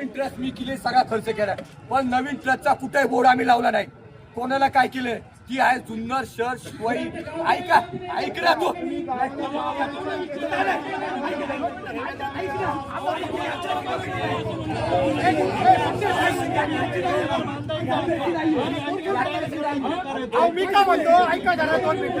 नवीन trust me केली सगळा खर्च केला. पण नवीन ट्रस्टचा कुठेही बोर्ड आम्ही लावला नाही. कोणाला काय केलं? ती आहे जुन्नर शहर शिवाई. ऐका ऐक ना तू. मी का म्हणतो? ऐका जरा दोन मिनिट.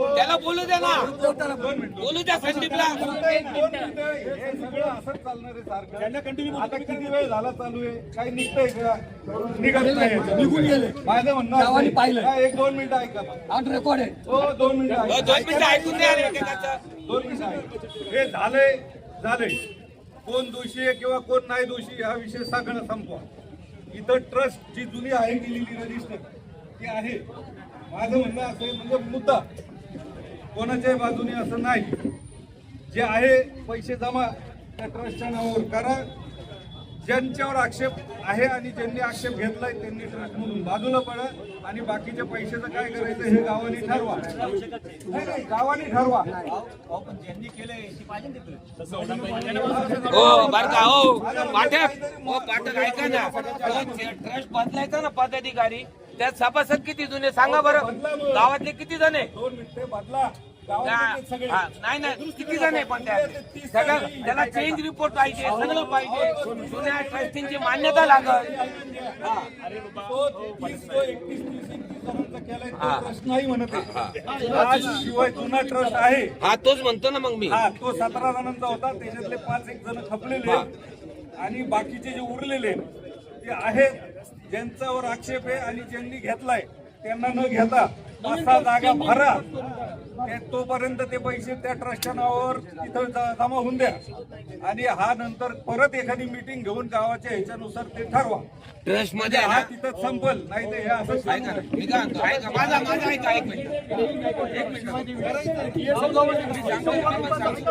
त्याला बोलू द्या ना. बोलू. द्या संदीपला. हे सगळं असंच चालणार आहे सारखं. आता किती वेळ झाला चालू आहे? काही निघतंय का? निघत नाही निघून गेले. माझं म्हणणं असं पाहिलं. आहे. एक दोन मिनिटं ऐका ऑन रेकॉर्ड आहे. हो दोन मिनिटं हो, ऐका. दोन मिनिटं ऐकून द्या रे एकेकाचं. दोन मिनिटं ऐका. हे झालंय झालंय. कोण दोषी आहे किंवा कोण नाही दोषी हा विषय सगळं संपवा. इथं ट्रस्ट जी जुनी आहे केलेली रजिस्टर ती आहे. माझं म्हणणं असं आहे म्हणजे मुद्दा. कोणाच्याही बाजूने असं नाही. जे आहे पैसे जमा त्या ट्रस्टच्या नावावर. करा ज्यांच्यावर आक्षेप आहे आणि ज्यांनी आक्षेप घेतलाय त्यांनी ट्रस्ट म्हणून बाजूला पडा आणि बाकीच्या पैशाचं काय करायचं हे गावाने ठरवा. नाही नाही गावाने ठरवा. हो बर का हो. पाठक. हो पाठक ऐका ना. ट्रस्ट बदलायचा ना पदाधिकारी त्यात सभासद किती जुने सांगा बरं गावातले किती जण आहे दोन मिनिटे बदला हा, नाही नाही किती जण आहे पण सगळं त्याला चेंज रिपोर्ट पाहिजे सगळं पाहिजे जुन्या ट्रस्टींची मान्यता लागल तो तीस तो एकतीस तीस एकतीस जणांचा केलाय तो ट्रस्ट नाही म्हणत आहे आज शिवाय जुना ट्रस्ट आहे हा तोच म्हणतो ना मग मी हा तो सतरा जणांचा होता त्याच्यातले पाच एक जण खपलेले. आणि बाकीचे जे उरलेले ते आहेत ज्यांच्यावर आक्षेप आहे आणि ज्यांनी घेतलाय त्यांना न घेता सहा जागा भरा. ते तोपर्यंत ते पैसे त्या ट्रस्टच्या नावावर तिथं जमा होऊन द्या. आणि हा नंतर परत एखादी मिटिंग घेऊन गावाच्या ह्याच्यानुसार ते ठरवा. ट्रस्टमध्ये आहे हा तिथं संपल नाही तर हे असं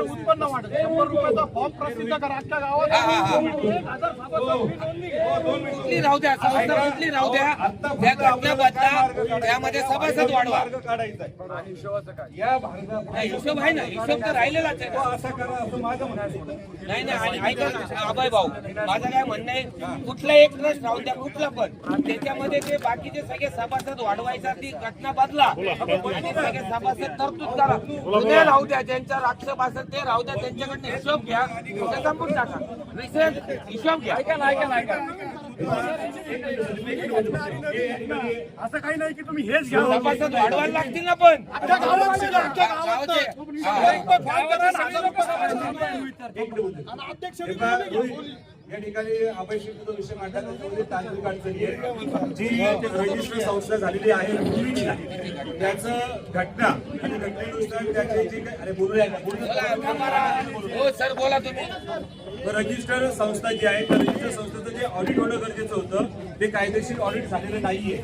उत्पन्न वाढत शंभर रुपयाचा फॉर्म प्रसिद्ध करा अख्ख्या गावात राहू द्या संस्था कुठली राहू द्या. त्या त्यामध्ये सभासद वाढवा मार्ग काढायचा आहे. या भागात नाही, हिशोब आहे ना हिशोब तर राहिलेलाच आहे. ना. असं करा असं माझं म्हणणं आहे. नाही नाही आणि ऐका ना अभय भाऊ माझं काय म्हणणं आहे कुठला एक ट्रस्ट राहून द्या कुठला पण. त्याच्यामध्ये ते बाकीचे सगळे सभासद वाढवायचा ती घटना बदला. आणि सगळे सभासद तरतूद करा. जुन्या राहू द्या ज्यांच्यावर आक्षेप असेल ते राहू द्या त्यांच्याकडनं हिशोब घ्या ते संपून टाका. विषय हिशोब घ्या. ऐका ना ऐका ना ऐका असं काही नाही की तुम्ही हेच घ्या. सभासद वाढवायला लागतील ना पण. गावात गावात करा सभासद. आणि अध्यक्ष निवडून घ्या. या ठिकाणी अभय शेट्टीचा विषय मांडला त्याच्यामध्ये तांत्रिक अडचणी आहे जी रजिस्टर संस्था झालेली आहे पूर्वीची त्याचं घटना आणि घटनेनुसार त्याचे जे काही अरे बोलूया ना, हो सर बोला तुम्ही. रजिस्टर संस्था जी आहे त्या रजिस्टर संस्थेचं जे ऑडिट होणं गरजेचं होतं ते कायदेशीर ऑडिट झालेलं नाहीये.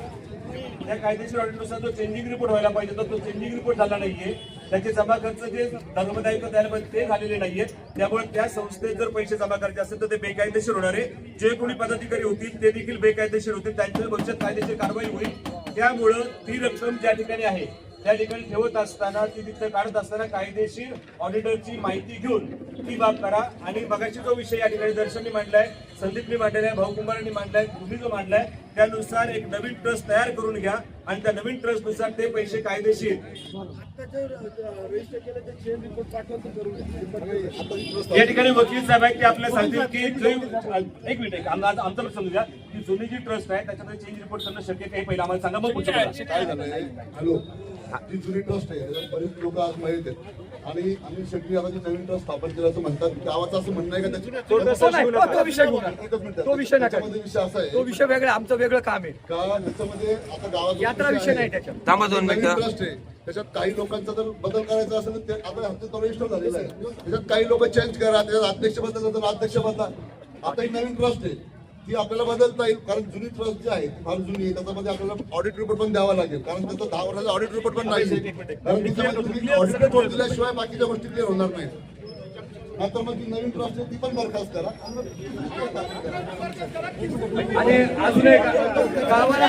त्या कायदेशीर ऑडिटनुसार जो चेंजिंग रिपोर्ट व्हायला पाहिजे होता तो चेंजिंग रिपोर्ट झाला नाहीये. त्याचे जमा खर्च जे धर्मदायित्व द्यायला पाहिजे ते झालेले नाहीये. त्यामुळे त्या संस्थेत जर पैसे जमा करायचे असेल तर ते बेकायदेशीर होणार आहे. जे कोणी पदाधिकारी होतील ते देखील बेकायदेशीर होतील. त्यांच्या भविष्यात कायदेशीर कारवाई होईल. त्यामुळं ती रक्कम ज्या ठिकाणी आहे त्या ठिकाणी ठेवत असताना ती तिथे काढत असताना कायदेशीर ऑडिटरची माहिती घेऊन ती बाब करा. आणि मगाशी जो विषय या ठिकाणी दर्शननी मांडलाय संदीपनी मांडलेला आहे भाऊ कुंभारांनी मांडलाय तुम्ही जो मांडलाय त्यानुसार एक नवीन ट्रस्ट तयार करून घ्या. आणि त्या नवीन ट्रस्टनुसार ते पैसे कायदेशीर. या ठिकाणी वकील साहेब आहेत ते आपल्याला सांगतील की जो- एक मिनिट आमचं समजूया की जुनी जी ट्रस्ट आहे त्याच्यामध्ये चेंज रिपोर्ट करणं शक्य आहे. ते पहिलं आम्हाला सांगा. मग. काय झालंय? हॅलो. जी जुनी ट्रस्ट आहे त्याच्यात बरेच लोक आज माहीत आहेत आणि आम्ही शेट्टी आता जी नवीन ट्रस्ट स्थापन केलं असं म्हणतात. गावाचं असं म्हणणं आहे का त्याची? तसं नाही, तो विषय घेऊ नका. एकच मिनिट. तो विषय नका. त्याच्यामध्ये विषय असा तो आहे विषय वेगळा आमचं वेगळं काम आहे. का त्याच्यामध्ये आता गावाचा यात्रा विषय नाही त्याच्यात. थांबा दोन नवीन मिनिटं. ट्रस्ट आहे. त्याच्यात काही लोकांचा जर बदल करायचा असेल तर ते आता तो रजिस्टर झालेला आहे. त्याच्यात काही लोक चेंज करा त्याच्यात अध्यक्ष बदला तर अध्यक्ष बदला. आता ही नवीन ट्रस्ट आहे. ती आपल्याला बदलता येईल. कारण जुनी ट्रस्ट जी आहे ती फार जुनी आहे त्याच्यामध्ये आपल्याला ऑडिट रिपोर्ट पण द्यावा लागेल. कारण त्याचा दहा वर्षाचा ऑडिट रिपोर्ट पण नाही कारण त्याच्यामध्ये ऑडिट रिपोर्ट दिल्याशिवाय बाकीच्या गोष्टी क्लिअर होणार नाहीत. नंतर मग ती नवीन ट्रस्ट आहे ती पण बरखास्त करा. आणि अजून एक गावाला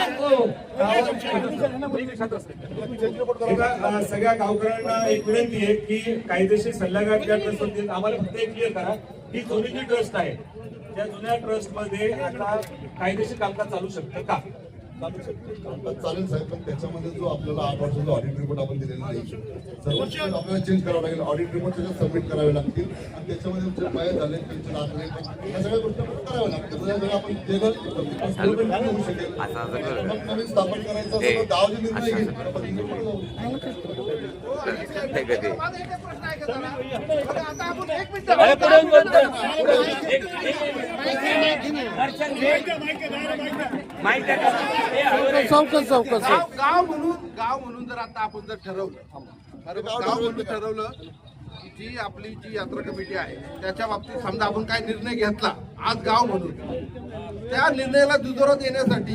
सगळ्या गावकऱ्यांना एक विनंती आहे की कायदेशीर सल्लागार ज्या ट्रस्ट होतील आम्हाला फक्त एक क्लिअर करा ही जुनी जी ट्रस्ट आहे. त्या जुन्या ट्रस्टमध्ये आता कायदेशीर कामकाज चालू शकतं का? चालेल साहेब पण त्याच्यामध्ये जो आपल्याला आठ वर्षाचा ऑडिट रिपोर्ट आपण दिलेला नाही आपल्याला चेंज करावं लागेल ऑडिट रिपोर्ट त्याच्यात सबमिट करावे लागतील आणि त्याच्यामध्ये जे बाहेर झाले त्यांचे दाखले या सगळ्या गोष्टी आपल्याला कराव्या लागतील आपण केलं होऊ शकेल मग नवीन स्थापन करायचं असेल तर दहावे निर्णय घेईल आपण. एक- घे. माहिती आहे. गाव म्हणून गाव म्हणून जर आता आपण जर ठरवलं अरे गाव म्हणून ठरवलं जी आपली जी यात्रा कमिटी आहे त्याच्या बाबतीत समजा आपण काय निर्णय घेतला आज गाव म्हणून. त्या निर्णयाला दुजोरा देण्यासाठी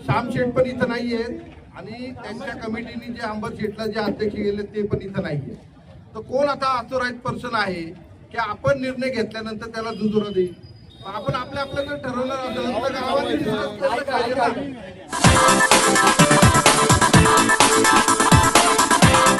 श्याम शेठ पण इथं नाही आहेत आणि त्यांच्या कमिटीने जे अंबर शेठला जे अध्यक्ष गेले ते पण इथं नाही आहेत तर कोण आता ऑथोराईज पर्सन आहे की आपण निर्णय घेतल्यानंतर त्याला दुजोरा देईल आपण आपल्या आपल्या जर ठरवलं असेल